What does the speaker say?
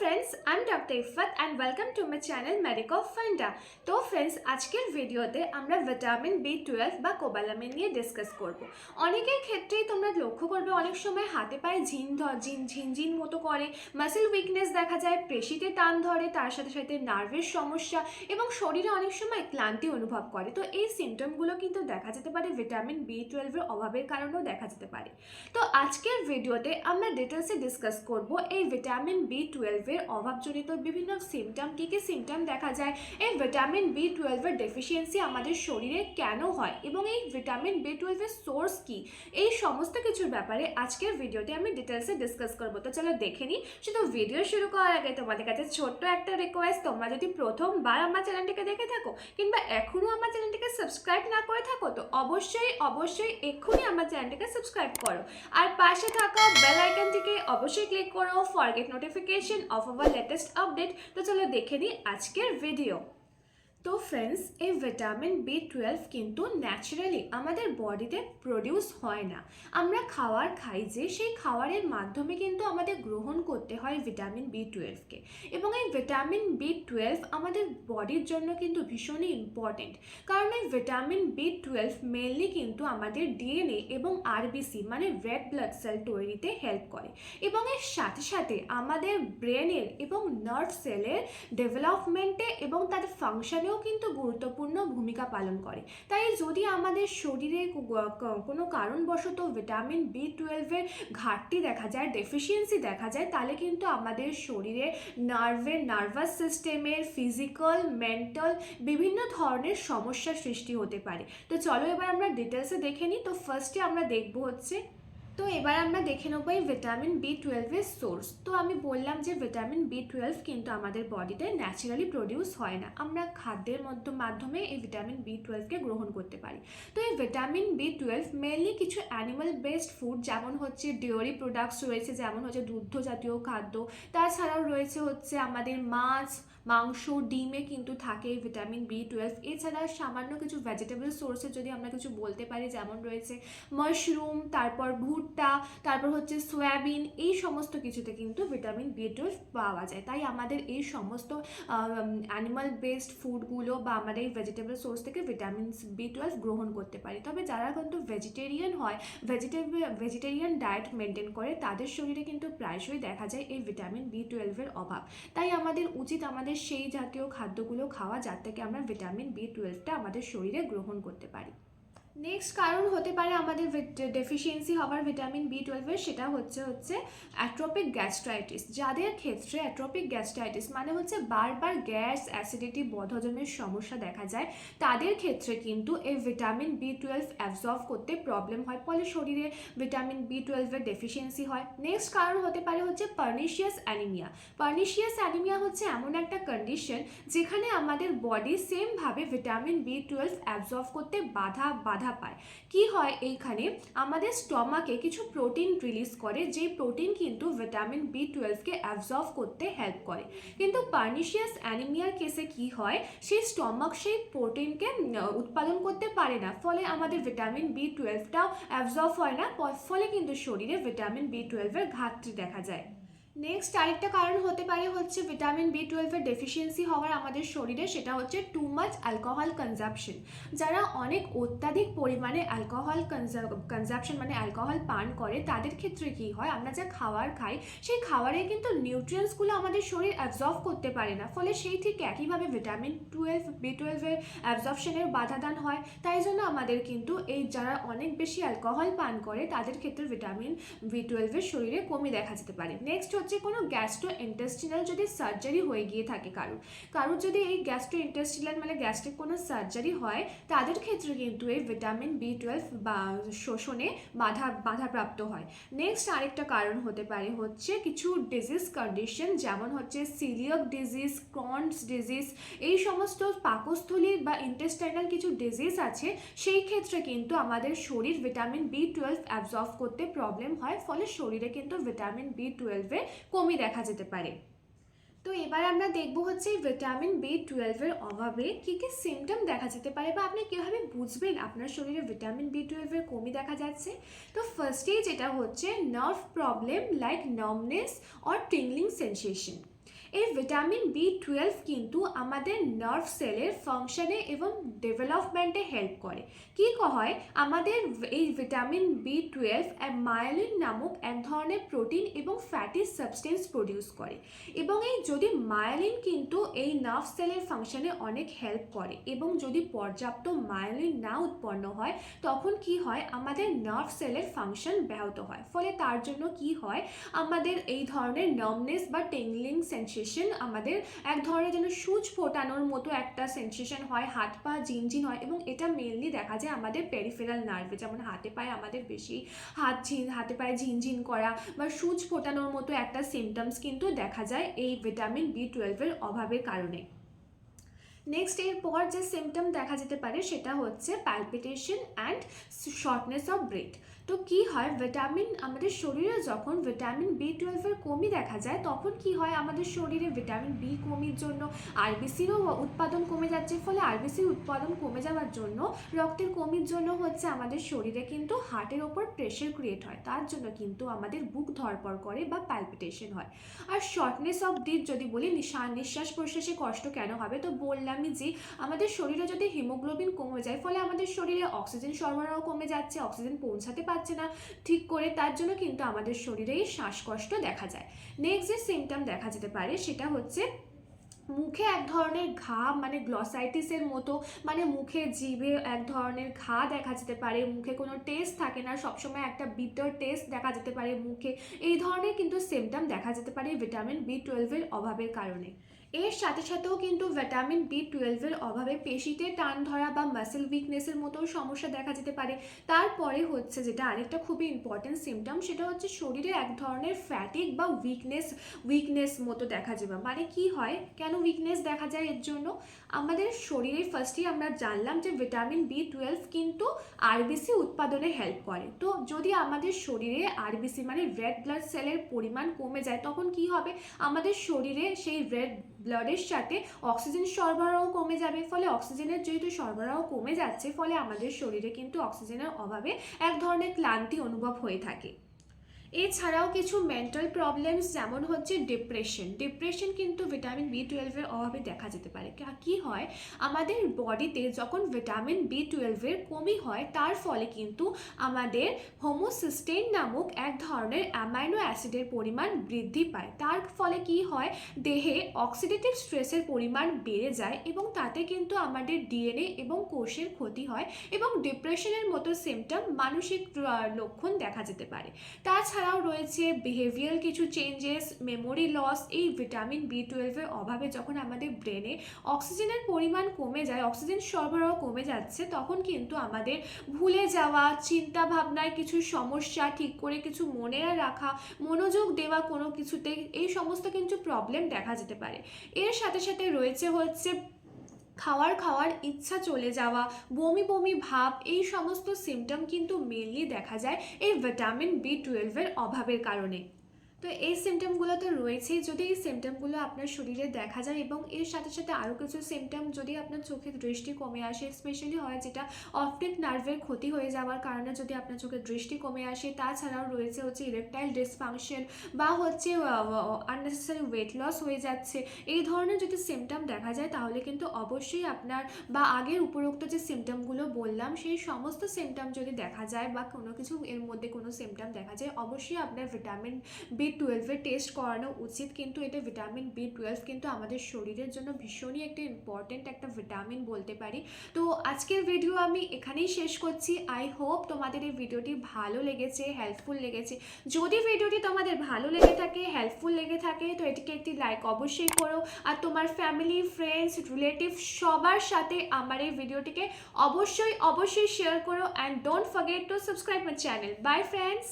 Friends আমি doctor Ifat and welcome to my channel medico funda তো friends আজকের ভিডিওতে আমরা ভিটামিন বি টুয়েলভ বা কোবালামিন নিয়ে ডিসকাস করব। অনেকের ক্ষেত্রেই তোমরা লক্ষ্য করবে, অনেক সময় হাতে পায়ে ঝিন ধ- ঝিন ঝিনঝিন মতো করে মাসেল উইকনেস দেখা যায়, পেশিতে টান ধরে, তার সাথে সাথে নার্ভের সমস্যা এবং শরীরে অনেক সময় ক্লান্তি অনুভব করে। তো এই সিমটমগুলো কিন্তু দেখা যেতে পারে ভিটামিন বি টুয়েলভের অভাবের কারণেও দেখা যেতে পারে। তো আজকের ভিডিওতে আমরা ডিটেলসে ডিসকাস করব এই ভিটামিন বি টুয়েলভের অভাবজনিত বিভিন্ন সিমটম কী কী সিমটম দেখা যায়? এই ভিটামিন বি টুয়েলভের ডেফিসিয়েন্সি আমাদের শরীরে কেন হয়? এবং এই ভিটামিন বি টুয়েলভের সোর্স কী? এই সমস্ত কিছুর ব্যাপারে আজকের ভিডিওটি আমি ডিটেলসে ডিসকাস করব। তো চলো দেখে নিই। শুধু ভিডিও শুরু করার আগে তোমাদের কাছে ছোট্ট একটা রিকোয়েস্ট তোমরা যদি প্রথমবার আমার চ্যানেলটিকে দেখে থাকো, কিংবা এখনও আমার চ্যানেলটিকে সাবস্ক্রাইব না করে থাকো, তো অবশ্যই অবশ্যই এক্ষুনি আমার চ্যানেলটিকে সাবস্ক্রাইব করো। আর পাশে থাকা বেল আইকনটিকে অবশ্যই ক্লিক করো forget notification of our latest update তো চলো দেখে নিই আজকের ভিডিও তো ফ্রেন্ডস এই ভিটামিন বি টুয়েলভ কিন্তু ন্যাচারালি আমাদের বডিতে প্রডিউস হয় না। আমরা খাবার খাই যে, সেই খাবারের মাধ্যমে কিন্তু আমাদের গ্রহণ করতে হয় ভিটামিন বি টুয়েলভকে এবং এই ভিটামিন বি টুয়েলভ আমাদের বডির জন্য কিন্তু ভীষণই ইম্পর্টেন্ট কারণ এই ভিটামিন বি টুয়েলভ মেনলি কিন্তু আমাদের ডিএনএ এবং আরবিসি মানে রেড ব্লাড সেল তৈরিতে হেল্প করে। এবং এর সাথে সাথে আমাদের ব্রেনের এবং নার্ভ সেলের ডেভেলপমেন্টে এবং তাদের ফাংশনেও কিন্তু গুরুত্বপূর্ণ ভূমিকা পালন করে। তাই যদি আমাদের শরীরে কোনো কারণবশত ভিটামিন বি টুয়েলভের ঘাটতি দেখা যায় ডেফিসিয়েন্সি দেখা যায়, তাহলে কিন্তু আমাদের শরীরে নার্ভের নার্ভাস সিস্টেমের ফিজিক্যাল মেন্টাল বিভিন্ন ধরনের সমস্যার সৃষ্টি হতে পারে। তো চলো এবার আমরা ডিটেলসে দেখে নিই। তো ফার্স্টে আমরা দেখব হচ্ছে তো এবার আমরা দেখে নেব এই ভিটামিন বি টুয়েলভের সোর্স তো আমি বললাম যে ভিটামিন বি টুয়েলভ কিন্তু আমাদের বডিতে ন্যাচারালি প্রডিউস হয় না। আমরা খাদ্যের মধ্য, মাধ্যমে এই ভিটামিন বি টুয়েলভকে গ্রহণ করতে পারি। তো এই ভিটামিন বি টুয়েলভ মেনলি কিছু অ্যানিমাল বেসড ফুড যেমন হচ্ছে ডেয়ারি প্রোডাক্টস রয়েছে, যেমন হচ্ছে দুগ্ধ জাতীয় খাদ্য। তাছাড়াও রয়েছে হচ্ছে আমাদের মাছ মাংস, ডিমে কিন্তু থাকে ভিটামিন বি টুয়েলভ এছাড়া সামান্য কিছু ভেজিটেবল সোর্সে যদি আমরা কিছু বলতে পারি, যেমন রয়েছে মাশরুম তারপর ভুট্টা, তারপর হচ্ছে সয়াবিন এই সমস্ত কিছুতে কিন্তু ভিটামিন বি টুয়েলভ পাওয়া যায়। তাই আমাদের এই সমস্ত অ্যানিমাল বেসড ফুডগুলো বা আমাদের এই ভেজিটেবল সোর্স থেকে ভিটামিন বি টুয়েলভ গ্রহণ করতে পারি। তবে যারা কিন্তু ভেজিটেরিয়ান হয় ভেজিটেবল ভেজিটেরিয়ান ডায়েট মেনটেন করে, তাদের শরীরে কিন্তু প্রায়শই দেখা যায় এই ভিটামিন বি টুয়েলভের অভাব। তাই আমাদের উচিত আমাদের সেই জাতীয় খাদ্যগুলো খাওয়া যার থেকে আমরা ভিটামিন বি টুয়েলভটা আমাদের শরীরে গ্রহণ করতে পারি। নেক্সট কারণ হতে পারে আমাদের ডেফিসিয়েন্সি হওয়ার ভিটামিন বি টুয়েলভের সেটা হচ্ছে হচ্ছে অ্যাট্রোপিক গ্যাস্ট্রাইটিস যাদের ক্ষেত্রে অ্যাট্রোপিক গ্যাস্ট্রাইটিস মানে হচ্ছে বারবার গ্যাস অ্যাসিডিটি বদহজমের সমস্যা দেখা যায়, তাদের ক্ষেত্রে কিন্তু এই ভিটামিন বি টুয়েলভ অ্যাবজর্ভ করতে প্রবলেম হয়। ফলে শরীরে ভিটামিন বি টুয়েলভের ডেফিসিয়েন্সি হয়। নেক্সট কারণ হতে পারে হচ্ছে পার্নিশিয়াস অ্যানিমিয়া পার্নিশিয়াস অ্যানিমিয়া হচ্ছে এমন একটা কন্ডিশন যেখানে আমাদের বডি সেমভাবে ভিটামিন বি টুয়েলভ অ্যাবজর্ভ করতে বাধা বাধা পায়। কি হয় এইখানে? আমাদের স্টমাকে কিছু প্রোটিন রিলিজ করে যে প্রোটিন কিন্তু ভিটামিন বি টুয়েলভকে অ্যাবজর্ভ করতে হেল্প করে। কিন্তু পার্নিশিয়াস অ্যানিমিয়ার কেসে কি হয়? সেই স্টমাক সেই প্রোটিনকে উৎপাদন করতে পারে না। ফলে আমাদের ভিটামিন বি টুয়েলভটাও অ্যাবজর্ভ হয় না। ফলে কিন্তু শরীরে ভিটামিন বি টুয়েলভের ঘাটতি দেখা যায়। নেক্সট আরেকটা কারণ হতে পারে হচ্ছে ভিটামিন বি টুয়েলভের ডেফিসিয়েন্সি হওয়ার আমাদের শরীরে, সেটা হচ্ছে টু মাচ অ্যালকোহল কনজাপশন যারা অনেক অত্যাধিক পরিমাণে অ্যালকোহল কনজাপশন মানে অ্যালকোহল পান করে, তাদের ক্ষেত্রে কি হয়? আমরা যা খাবার খাই, সেই খাবারে কিন্তু নিউট্রিয়েন্টসগুলো আমাদের শরীর অ্যাবজর্ব করতে পারে না। ফলে সেই ঠিক একইভাবে ভিটামিন টুয়েলভ বি টুয়েলভের অ্যাবজর্পশনের বাধাদান হয়। তাই জন্য আমাদের কিন্তু এই যারা অনেক বেশি অ্যালকোহল পান করে, তাদের ক্ষেত্রে ভিটামিন বি টুয়েলভের শরীরে কমই দেখা যেতে পারে। নেক্সট হচ্ছে কোনো গ্যাস্ট্রো ইন্টেস্টিনাল যদি সার্জারি হয়ে গিয়ে থাকে কারোর কারোর যদি এই গ্যাস্ট্রো ইন্টেস্টিনাল মানে গ্যাস্ট্রিক কোনো সার্জারি হয়, তাদের ক্ষেত্রে কিন্তু এই ভিটামিন বি টুয়েলভ বা শোষণে বাধা, বাধাপ্রাপ্ত হয়। নেক্সট আরেকটা কারণ হতে পারে হচ্ছে কিছু ডিজিজ কন্ডিশন যেমন হচ্ছে সিলিয়ক ডিজিজ ক্রনস ডিজিজ এই সমস্ত পাকস্থলী বা ইন্টেস্টাইনাল কিছু ডিজিজ আছে, সেই ক্ষেত্রে কিন্তু আমাদের শরীর ভিটামিন বি টুয়েলভ অ্যাবজর্ভ করতে প্রবলেম হয়, ফলে শরীরে কিন্তু ভিটামিন বি টুয়েলভের কমই দেখা যেতে পারে। তো এবার আমরা দেখব হচ্ছে ভিটামিন বি টুয়েলভের অভাবে কী কী সিমটম দেখা যেতে পারে বা আপনি কীভাবে বুঝবেন আপনার শরীরে ভিটামিন বি টুয়েলভের কমই দেখা যাচ্ছে। তো ফার্স্টেই যেটা হচ্ছে nerve problem like nervousness or tingling sensation এই ভিটামিন বি টুয়েলভ কিন্তু আমাদের নার্ভ সেলের ফাংশনে এবং ডেভেলপমেন্টে হেল্প করে। কি হয় আমাদের এই ভিটামিন বি টুয়েলভ মায়োলিন নামক এক ধরনের প্রোটিন এবং ফ্যাটি সাবস্টেন্স প্রডিউস করে। এবং এই যদি মায়োলিন কিন্তু এই নার্ভ সেলের ফাংশনে অনেক হেল্প করে এবং যদি পর্যাপ্ত মায়োলিন না উৎপন্ন হয়, তখন কি হয়? আমাদের নার্ভ সেলের ফাংশন ব্যাহত হয়। ফলে তার জন্য কি হয়? আমাদের এই ধরনের নার্ভনেস বা টেংলিং সেন্সেশন আমাদের এক ধরনের যেন সূচ ফোটানোর মতো একটা সেন্সেশন হয়, হাত পা ঝিনঝিন হয় এবং এটা মেনলি দেখা যায় আমাদের পেরিফেরাল নার্ভে যেমন হাতে পায়ে আমাদের বেশি হাত ঝিন, হাতে পায়ে ঝিনঝিন করা বা সূচ ফোটানোর মতো একটা সিমটমস কিন্তু দেখা যায় এই ভিটামিন বি টুয়েলভের অভাবের কারণে। নেক্সট এরপর যে সিমটম দেখা যেতে পারে সেটা হচ্ছে palpitation and shortness of breath তো কি হয়? ভিটামিন আমাদের শরীরে যখন ভিটামিন বি টুয়েলভের কমি দেখা যায়, তখন কি হয়? আমাদের শরীরে ভিটামিন বি কমির জন্য আরবিসিরও উৎপাদন কমে যাচ্ছে। ফলে আরবিসির উৎপাদন কমে যাওয়ার জন্য রক্তের কমির জন্য হচ্ছে আমাদের শরীরে কিন্তু হার্টের ওপর প্রেশার ক্রিয়েট হয়। তার জন্য কিন্তু আমাদের বুক ধরপড় করে বা প্যালপিটেশন হয়। আর শর্টনেস অফ ব্রিথ যদি বলি নিঃশ্বাস প্রশ্বাসে কষ্ট কেন হবে? তো বললামই যে, আমাদের শরীরে যদি হিমোগ্লোবিন কমে যায়, ফলে আমাদের শরীরে অক্সিজেন সরবরাহ কমে যাচ্ছে অক্সিজেন পৌঁছাতে পারছে না ঠিক করে, তার জন্য কিন্তু আমাদের শরীরেই শ্বাসকষ্ট দেখা যায়। নেক্সট যে সিমটম দেখা যেতে পারে সেটা হচ্ছে মুখে এক ধরনের ঘা মানে গ্লসাইটিসের মতো মানে মুখে জিভে এক ধরনের ঘা দেখা যেতে পারে, মুখে কোনো টেস্ট থাকে না, সবসময় একটা বিটার টেস্ট দেখা যেতে পারে মুখে। এই ধরনের কিন্তু সিমটম দেখা যেতে পারে ভিটামিন বি টুয়েলভের অভাবের কারণে। এর সাথে সাথেও কিন্তু ভিটামিন বি টুয়েলভের অভাবে পেশিতে টান ধরা বা মাসেল উইকনেসের মতো সমস্যা দেখা যেতে পারে। তারপরে হচ্ছে যেটা আরেকটা খুবই ইম্পর্টেন্ট সিমটম সেটা হচ্ছে শরীরে এক ধরনের ফ্যাটিক বা উইকনেস উইকনেস মতো দেখা যাবে। মানে কি হয়? কেন উইকনেস দেখা যায় এর জন্য? আমাদের শরীরে ফার্স্টেই আমরা জানলাম যে ভিটামিন বি টুয়েলভ কিন্তু আরবিসি উৎপাদনে হেল্প করে। তো যদি আমাদের শরীরে আরবিসি মানে রেড ব্লাড সেলের পরিমাণ কমে যায়, তখন কি হবে? আমাদের শরীরে সেই রেড ব্লাডের সাথে অক্সিজেন সরবরাহ কমে যাবে। ফলে অক্সিজেনের যেহেতু সরবরাহ কমে যাচ্ছে, ফলে আমাদের শরীরে কিন্তু অক্সিজেনের অভাবে এক ধরনের ক্লান্তি অনুভব হয়ে থাকে। এছাড়াও কিছু মেন্টাল প্রবলেমস যেমন হচ্ছে ডিপ্রেশন ডিপ্রেশন কিন্তু ভিটামিন বি টুয়েলভের অভাবে দেখা যেতে পারে। কি হয়? আমাদের বডিতে যখন ভিটামিন বি টুয়েলভের কমি হয়, তার ফলে কিন্তু আমাদের হোমোসিস্টেন নামক এক ধরনের অ্যামাইনো অ্যাসিডের পরিমাণ বৃদ্ধি পায়। তার ফলে কি হয়? দেহে অক্সিডেটিভ স্ট্রেসের পরিমাণ বেড়ে যায় এবং তাতে কিন্তু আমাদের ডিএনএ এবং কোষের ক্ষতি হয় এবং ডিপ্রেশনের মতো সিমটম মানসিক লক্ষণ দেখা যেতে পারে। তাছাড়া এছাড়াও রয়েছে বিহেভিয়ার কিছু চেঞ্জেস মেমোরি লস এই ভিটামিন বি টুয়েলভের অভাবে যখন আমাদের ব্রেনে অক্সিজেনের পরিমাণ কমে যায় অক্সিজেন সরবরাহ কমে যাচ্ছে, তখন কিন্তু আমাদের ভুলে যাওয়া চিন্তা ভাবনায় কিছু সমস্যা, ঠিক করে কিছু মনে রাখা, মনোযোগ দেওয়া কোনো কিছুতে এই সমস্ত কিন্তু প্রবলেম দেখা যেতে পারে। এর সাথে সাথে রয়েছে হচ্ছে খাওয়ার খাওয়ার ইচ্ছা চলে যাওয়া, বমি বমি ভাব, এই সমস্ত সিমটম কিন্তু মেনলি দেখা যায় এই ভিটামিন বি টুয়েলভের অভাবের কারণে। তো এই সিমটমগুলো তো রয়েছেই। যদি এই সিমটমগুলো আপনার শরীরে দেখা যায় এবং এর সাথে সাথে আরও কিছু সিমটম যদি আপনার চোখের দৃষ্টি কমে আসে স্পেশালি হয় যেটা অপটিক নার্ভের ক্ষতি হয়ে যাওয়ার কারণে যদি আপনার চোখের দৃষ্টি কমে আসে, তাছাড়াও রয়েছে হচ্ছে ইরেকটাইল ডিসফাংশন বা হচ্ছে আননেসেসারি ওয়েট লস হয়ে যাচ্ছে। এই ধরনের যদি সিমটম দেখা যায়, তাহলে কিন্তু অবশ্যই আপনার বা আগের উপরোক্ত যে সিমটমগুলো বললাম, সেই সমস্ত সিমটম যদি দেখা যায় বা কোনো কিছু এর মধ্যে কোনো সিমটম দেখা যায়, অবশ্যই আপনার ভিটামিন বি টুয়েলভের টেস্ট করানো উচিত, কিন্তু এটা ভিটামিন বি টুয়েলভ কিন্তু আমাদের শরীরের জন্য ভীষণই একটা ইম্পর্টেন্ট একটা ভিটামিন বলতে পারি। তো আজকের ভিডিও আমি এখানেই শেষ করছি। আই হোপ তোমাদের এই ভিডিওটি ভালো লেগেছে হেল্পফুল লেগেছে। যদি ভিডিওটি তোমাদের ভালো লেগে থাকে হেল্পফুল লেগে থাকে, তো এটিকে একটি লাইক অবশ্যই করো। আর তোমার ফ্যামিলি ফ্রেন্ডস রিলেটিভ সবার সাথে আমার এই ভিডিওটিকে অবশ্যই অবশ্যই শেয়ার করো। And don't forget to subscribe my channel bye friends